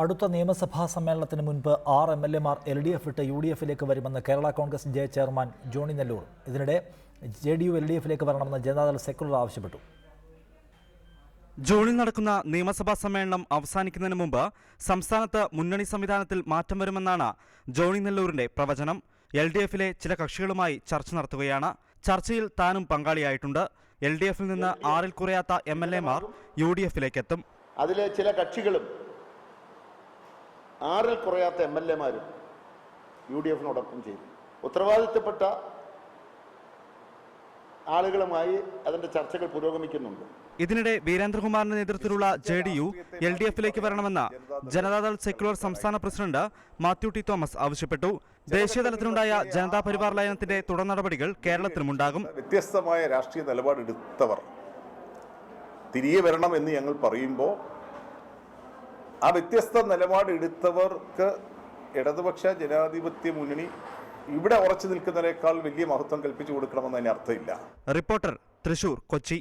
അടുത്ത നിയമസഭാ സമ്മേളനത്തിന് മുൻപ് ആറ് എം എൽ എമാർ എൽ ഡി എഫ് ഇട്ട് യു ഡി എഫിലേക്ക് വരുമെന്ന് കേരള കോൺഗ്രസ് ജെ ചെയർമാൻ ജോണി നെല്ലൂർ. ഇതിനിടെ J D U L D എഫിലേക്ക് വരണമെന്ന് ജനതാദൾ സെക്യുലർ ആവശ്യപ്പെട്ടു. ജൂണിൽ നടക്കുന്ന നിയമസഭാ സമ്മേളനം അവസാനിക്കുന്നതിന് മുമ്പ് സംസ്ഥാനത്ത് മുന്നണി സംവിധാനത്തിൽ മാറ്റം വരുമെന്നാണ് ജോണി നെല്ലൂരിന്റെ പ്രവചനം. എൽ ഡി എഫിലെ ചില കക്ഷികളുമായി ചർച്ച നടത്തുകയാണ്. ചർച്ചയിൽ താനും പങ്കാളിയായിട്ടുണ്ട്. എൽ ഡി എഫിൽ നിന്ന് ആറിൽ കുറയാത്ത എം എൽ എമാർ യു ഡി എഫിലേക്ക് എത്തും. അതിലെ ചില കക്ഷികളും ആറിൽ കുറയാത്ത എം എൽ എമാരും യു ഡി എഫിനോടൊപ്പം ചെയ്തു ഉത്തരവാദിത്തപ്പെട്ട ആളുകളുമായി അതിന്റെ ചർച്ചകൾ പുരോഗമിക്കുന്നുണ്ട്. ഇതിനിടെ വീരേന്ദ്രകുമാറിന്റെ നേതൃത്വത്തിലുള്ള J D U L D എഫിലേക്ക് വരണമെന്ന് ജനതാദൾ സെക്യുലർ സംസ്ഥാന പ്രസിഡന്റ് മാത്യു ടി തോമസ് ആവശ്യപ്പെട്ടു. ദേശീയതലത്തിലുണ്ടായ ജനതാ പരിവാർ ലയനത്തിന്റെ തുടർ നടപടികൾ കേരളത്തിലുമുണ്ടാകും. വ്യത്യസ്തമായ രാഷ്ട്രീയ നിലപാടെടുത്തവർ തിരികെ വരണം എന്ന് ഞങ്ങൾ പറയുമ്പോൾ ആ വ്യത്യസ്ത നിലപാടെടുത്തവർക്ക് ഇടതുപക്ഷ ജനാധിപത്യ മുന്നണി ഇവിടെ ഉറച്ചു നിൽക്കുന്നതിനേക്കാൾ വലിയ മഹത്വം കൽപ്പിച്ചു കൊടുക്കണമെന്ന് അതിന് അർത്ഥമില്ല. റിപ്പോർട്ടർ തൃശൂർ കൊച്ചി.